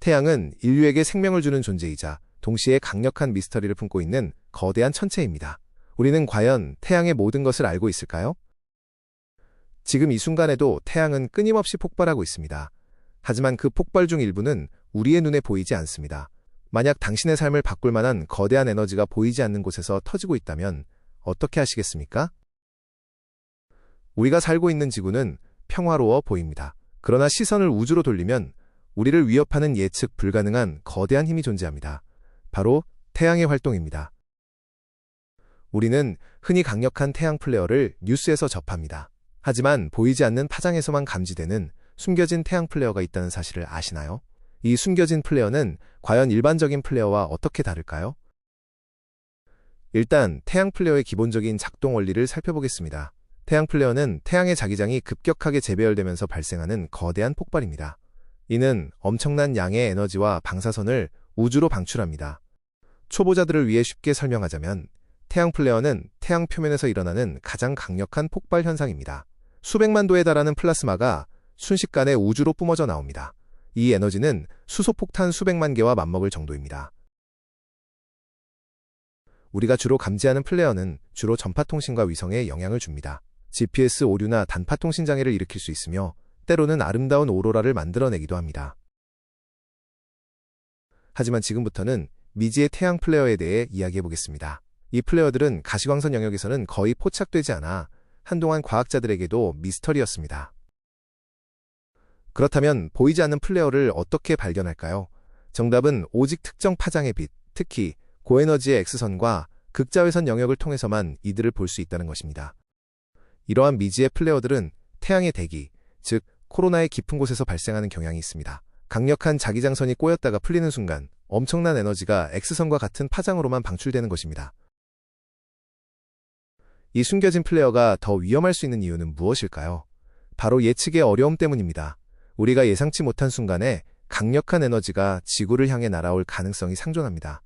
태양은 인류에게 생명을 주는 존재이자 동시에 강력한 미스터리를 품고 있는 거대한 천체입니다. 우리는 과연 태양의 모든 것을 알고 있을까요? 지금 이 순간에도 태양은 끊임없이 폭발하고 있습니다. 하지만 그 폭발 중 일부는 우리의 눈에 보이지 않습니다. 만약 당신의 삶을 바꿀 만한 거대한 에너지가 보이지 않는 곳에서 터지고 있다면 어떻게 하시겠습니까? 우리가 살고 있는 지구는 평화로워 보입니다. 그러나 시선을 우주로 돌리면 우리를 위협하는 예측 불가능한 거대한 힘이 존재합니다. 바로 태양의 활동입니다. 우리는 흔히 강력한 태양 플레어를 뉴스에서 접합니다. 하지만 보이지 않는 파장에서만 감지되는 숨겨진 태양 플레어가 있다는 사실을 아시나요? 이 숨겨진 플레어는 과연 일반적인 플레어와 어떻게 다를까요? 일단 태양 플레어의 기본적인 작동 원리를 살펴보겠습니다. 태양 플레어는 태양의 자기장이 급격하게 재배열되면서 발생하는 거대한 폭발입니다. 이는 엄청난 양의 에너지와 방사선을 우주로 방출합니다. 초보자들을 위해 쉽게 설명하자면 태양 플레어는 태양 표면에서 일어나는 가장 강력한 폭발 현상입니다. 수백만 도에 달하는 플라스마가 순식간에 우주로 뿜어져 나옵니다. 이 에너지는 수소폭탄 수백만 개와 맞먹을 정도입니다. 우리가 주로 감지하는 플레어는 주로 전파통신과 위성에 영향을 줍니다. GPS 오류나 단파통신 장애를 일으킬 수 있으며 때로는 아름다운 오로라를 만들어내기도 합니다. 하지만 지금부터는 미지의 태양 플레어에 대해 이야기해 보겠습니다. 이 플레어들은 가시광선 영역에서는 거의 포착되지 않아 한동안 과학자들에게도 미스터리였습니다. 그렇다면 보이지 않는 플레어를 어떻게 발견할까요? 정답은 오직 특정 파장의 빛, 특히 고에너지의 X선과 극자외선 영역을 통해서만 이들을 볼 수 있다는 것입니다. 이러한 미지의 플레어들은 태양의 대기, 즉 코로나의 깊은 곳에서 발생하는 경향이 있습니다. 강력한 자기장선이 꼬였다가 풀리는 순간 엄청난 에너지가 X선과 같은 파장으로만 방출되는 것입니다. 이 숨겨진 플레어가 더 위험할 수 있는 이유는 무엇일까요? 바로 예측의 어려움 때문입니다. 우리가 예상치 못한 순간에 강력한 에너지가 지구를 향해 날아올 가능성이 상존합니다.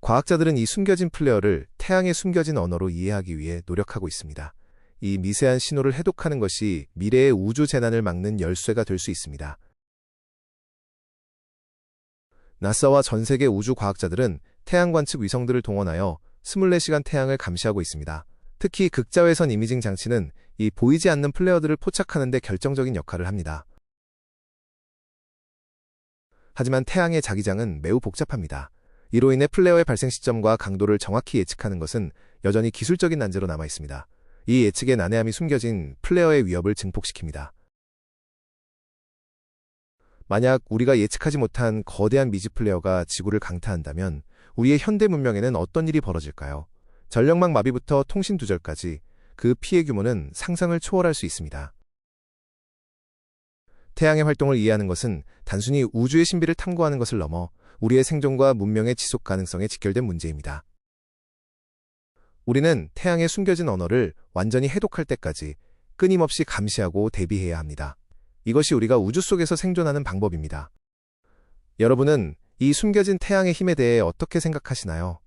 과학자들은 이 숨겨진 플레어를 태양의 숨겨진 언어로 이해하기 위해 노력하고 있습니다. 이 미세한 신호를 해독하는 것이 미래의 우주 재난을 막는 열쇠가 될 수 있습니다. 나사와 전 세계 우주 과학자들은 태양 관측 위성들을 동원하여 24시간 태양을 감시하고 있습니다. 특히 극자외선 이미징 장치는 이 보이지 않는 플레어들을 포착하는 데 결정적인 역할을 합니다. 하지만 태양의 자기장은 매우 복잡합니다. 이로 인해 플레어의 발생 시점과 강도를 정확히 예측하는 것은 여전히 기술적인 난제로 남아 있습니다. 이 예측의 난해함이 숨겨진 플레어의 위협을 증폭시킵니다. 만약 우리가 예측하지 못한 거대한 미지 플레어가 지구를 강타한다면 우리의 현대 문명에는 어떤 일이 벌어질까요? 전력망 마비부터 통신 두절까지 그 피해 규모는 상상을 초월할 수 있습니다. 태양의 활동을 이해하는 것은 단순히 우주의 신비를 탐구하는 것을 넘어 우리의 생존과 문명의 지속 가능성에 직결된 문제입니다. 우리는 태양의 숨겨진 언어를 완전히 해독할 때까지 끊임없이 감시하고 대비해야 합니다. 이것이 우리가 우주 속에서 생존하는 방법입니다. 여러분은 이 숨겨진 태양의 힘에 대해 어떻게 생각하시나요?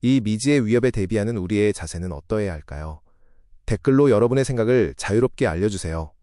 이 미지의 위협에 대비하는 우리의 자세는 어떠해야 할까요? 댓글로 여러분의 생각을 자유롭게 알려주세요.